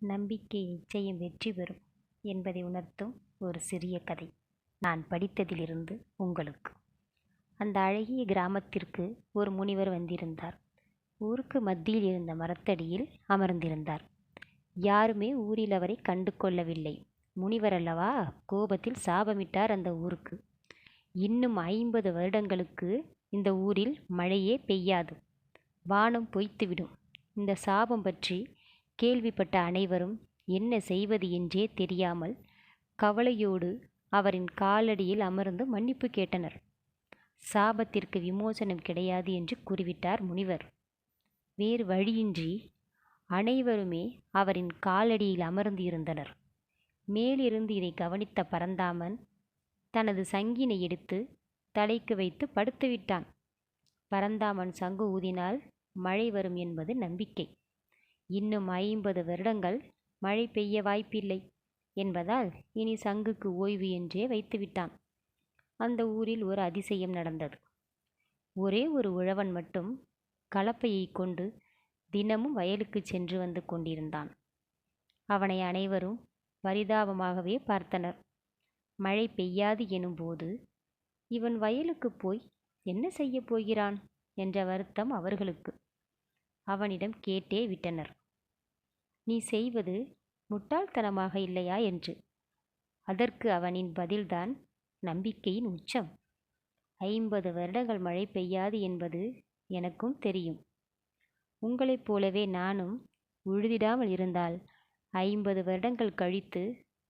நம்பிக்கை நிச்சயம் வெற்றி பெறும் என்பதை உணர்த்தும் ஒரு சிறிய கதை. நான் படித்ததிலிருந்து உங்களுக்கு. அந்த அழகிய கிராமத்திற்கு ஒரு முனிவர் வந்திருந்தார். ஊருக்கு மத்தியில் இருந்த மரத்தடியில் அமர்ந்திருந்தார். யாருமே ஊரில் அவரை கண்டு கொள்ளவில்லை. முனிவர் அல்லவா? கோபத்தில் சாபமிட்டார் அந்த ஊருக்கு. இன்னும் ஐம்பது வருடங்களுக்கு இந்த ஊரில் மழையே பெய்யாது. வானம் பொய்த்துவிடும். இந்த சாபம் பற்றி கேள்விப்பட்ட அனைவரும் என்ன செய்வது என்றே தெரியாமல் கவலையோடு அவரின் காலடியில் அமர்ந்து மன்னிப்பு கேட்டனர். சாபத்திற்கு விமோசனம் கிடையாது என்று கூறிவிட்டார் முனிவர். வேறு வழியின்றி அனைவருமே அவரின் காலடியில் அமர்ந்து இருந்தனர். மேலிருந்து இதை கவனித்த பரந்தாமன் தனது சங்கினை எடுத்து தலைக்கு வைத்து படுத்துவிட்டான். பரந்தாமன் சங்கு ஊதினால் மழை வரும் என்பது நம்பிக்கை. இன்னும் ஐம்பது வருடங்கள் மழை பெய்ய வாய்ப்பில்லை என்பதால் இனி சங்குக்கு ஓய்வு என்றே வைத்துவிட்டான். அந்த ஊரில் ஒரு அதிசயம் நடந்தது. ஒரே ஒரு உழவன் மட்டும் கலப்பையை கொண்டு தினமும் வயலுக்கு சென்று வந்து கொண்டிருந்தான். அவனை அனைவரும் பரிதாபமாகவே பார்த்தனர். மழை பெய்யாது எனும்போது இவன் வயலுக்கு போய் என்ன செய்யப் போகிறான்? என்ற வருத்தம் அவர்களுக்கு. அவனிடம் கேட்டே விட்டனர். நீ செய்வது முட்டாள்தனமாக இல்லையா என்று. அதற்கு அவனின் பதில்தான் நம்பிக்கையின் உச்சம். ஐம்பது வருடங்கள் மழை பெய்யாது என்பது எனக்கும் தெரியும். உங்களைப் போலவே நானும் உழுதிடாமல் இருந்தால் ஐம்பது வருடங்கள் கழித்து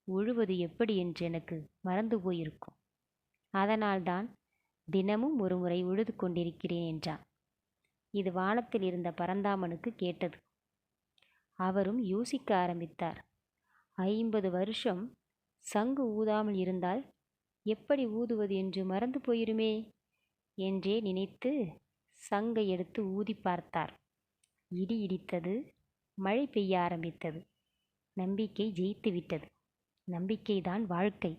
உழுவது எப்படி என்று எனக்கு மறந்து போயிருக்கும். அதனால்தான் தினமும் ஒரு முறை உழுது கொண்டிருக்கிறேன் என்றான். இது வானத்தில் இருந்த பரந்தாமனுக்கு கேட்டது. அவரும் யோசிக்க ஆரம்பித்தார். ஐம்பது வருஷம் சங்கு ஊதாமல் இருந்தால் எப்படி ஊதுவது என்று மறந்து போயிருமே என்றே நினைத்து சங்கை எடுத்து ஊதி பார்த்தார். இடி இடித்தது மழை பெய்ய ஆரம்பித்தது. நம்பிக்கை ஜெயித்து விட்டது. நம்பிக்கைதான் வாழ்க்கை.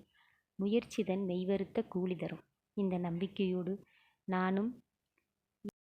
முயற்சிதன் மெய்வருத்த கூலி தரும். இந்த நம்பிக்கையோடு நானும்